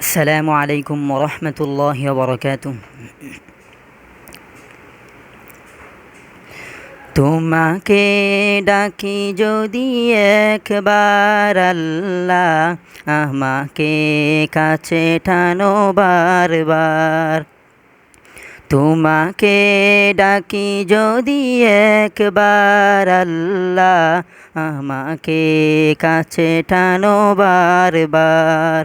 السلام عليكم ورحمة الله وبركاته তোমাকে ডাকি যদি একবার আল্লাহ আমাকে কাছে টানো বারবার তোমাকে ডাকি যদি একবার আল্লাহ আমাকে কাছে টানো বারবার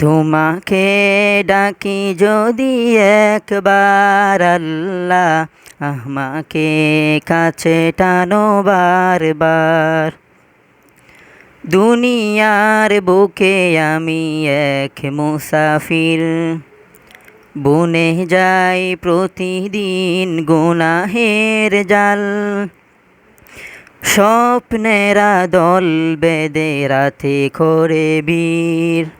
তোমাকে ডাকি যদি একবার আল্লাহ আমাকে কাছে টানো বারবার। দুনিয়ার বুকে আমি এক মুসাফির। বনে যাই প্রতিদিন গুনাহের জাল। স্বপ্নেরা দল বেদে রাতে করে বীর।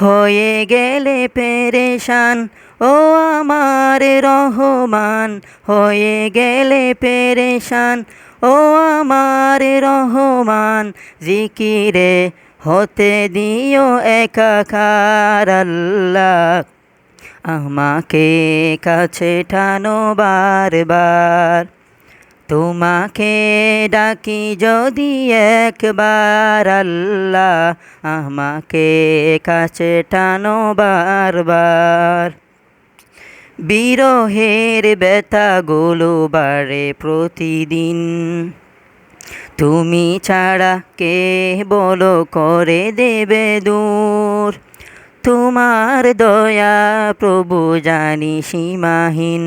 হয়ে গেলে পেরেশান, ও আমার রহমান। হয়ে গেলে পেরেশান, ও আমার রহমান। জিকিরে হতে দিও একাকার আল্লাহ। আমাকে কাছে টানো বারবার। তোমাকে ডাকি যদি একবার আল্লাহ আমাকে কাছে টানো বারবার। বিরহের ব্যথাগুলো বাড়ে প্রতিদিন। তুমি ছাড়া কে বলো করে দেবে দূর। তোমার দয়া প্রভু জানি সীমাহীন।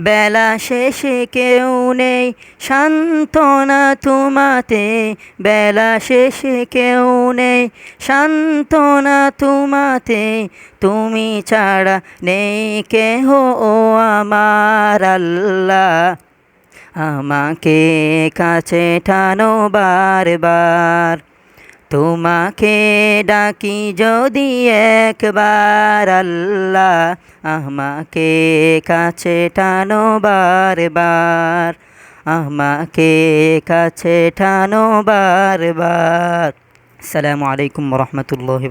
বেলা শেষে কেউ নেই, সান্ত্বনা তোমাতে। বেলা শেষে কেউ নেই, সান্ত্বনা তোমাতে। তুমি ছাড়া নেই কেহ ও আমার আল্লাহ। আমাকে কাছে টানো বারবার। তোমাকে ডাকি যদি একবার আল্লাহ আমাকে কাছে টানো বারবার, আমাকে কাছে টানো বারবার। আসসালামু আলাইকুম রহমতুল্লাহ